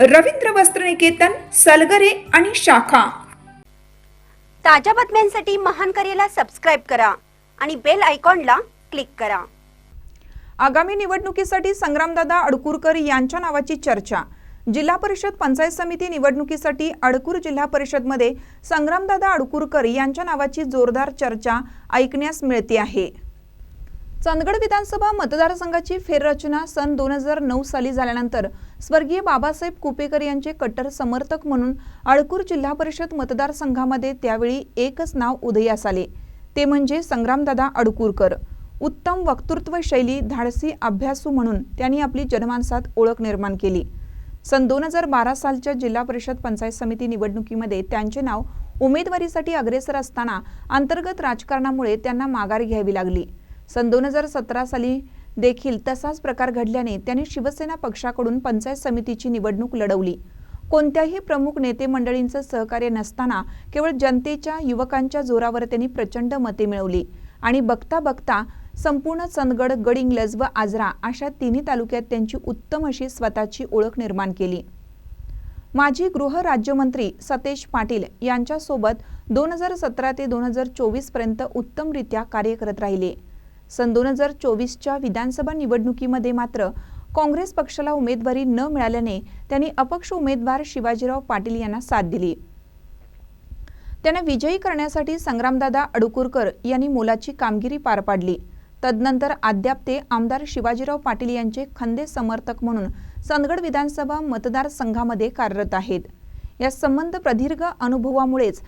रवींद्र वस्त्रनिकेतन सलगरे आणि शाखा. ताज्या बातम्यांसाठी महान करेला सबस्क्राईब करा आणि बेल आयकॉनला क्लिक करा. आगामी निवडणुकीसाठी संग्रामदादा अडकुरकर यांच्या नावाची चर्चा. जिल्हा परिषद पंचायत समिती निवडणुकीसाठी अडकूर जिल्हा परिषदमध्ये संग्रामदादा अडकुरकर यांच्या नावाची जोरदार चर्चा ऐकण्यास मिळते आहे. चंदगड विधानसभा मतदारसंघाची फेररचना सन दोन हजार नऊ साली झाल्यानंतर स्वर्गीय बाबासाहेब कुपेकर यांचे कट्टर समर्थक म्हणून अडकूर जिल्हा परिषद मतदारसंघामध्ये त्यावेळी एकच नाव उदयास आले. ते म्हणजे संग्रामदादा अडकूरकर उत्तम वक्तृत्व शैली धाडसी अभ्यासू म्हणून त्यांनी आपली जनमानसात ओळख निर्माण केली. सन दोन हजार बारा सालच्या जिल्हा परिषद पंचायत समिती निवडणुकीमध्ये त्यांचे नाव उमेदवारीसाठी अग्रेसर असताना अंतर्गत राजकारणामुळे त्यांना माघार घ्यावी लागली. सन दोन हजार सतरा साली देखील तसाच प्रकार घडल्याने त्यांनी शिवसेना पक्षाकडून पंचायत समितीची निवडणूक लढवली. कोणत्याही प्रमुख नेते मंडळींचं सहकार्य नसताना केवळ जनतेच्या युवकांच्या जोरावर त्यांनी प्रचंड मते मिळवली. आणि बघता बघता संपूर्ण चंदगड गडिंग्लज व आजरा अशा तिन्ही तालुक्यात त्यांची उत्तम अशी स्वतःची ओळख निर्माण केली. माजी गृह राज्यमंत्री सतेज पाटील यांच्यासोबत दोन हजार सतरा ते दोन हजार चोवीसपर्यंत उत्तमरित्या कार्य करत राहिले. सन दोन हजार चोवीसच्या विधानसभा निवडणुकीमध्ये मात्र काँग्रेस पक्षाला उमेदवारी न मिळाल्याने त्यांनी अपक्ष उमेदवार शिवाजीराव पाटील यांना साथ दिली. त्यांना विजयी करण्यासाठी संग्रामदादा अडुकुरकर यांनी मोलाची कामगिरी पार पाडली. तदनंतर अद्याप ते आमदार शिवाजीराव पाटील यांचे खंदे समर्थक म्हणून चंदगड विधानसभा मतदारसंघामध्ये कार्यरत आहेत. या संबंध प्रदीर्घ अनुभवामुळेच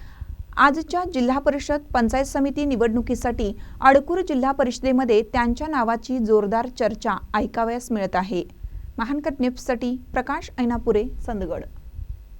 आजच्या जिल्हा परिषद पंचायत समिती निवडणुकीसाठी अडकूर जिल्हा परिषदेमध्ये त्यांच्या नावाची जोरदार चर्चा ऐकावयास मिळत आहे. महानकट न्यूजसाठी प्रकाश ऐनापुरे चंदगड.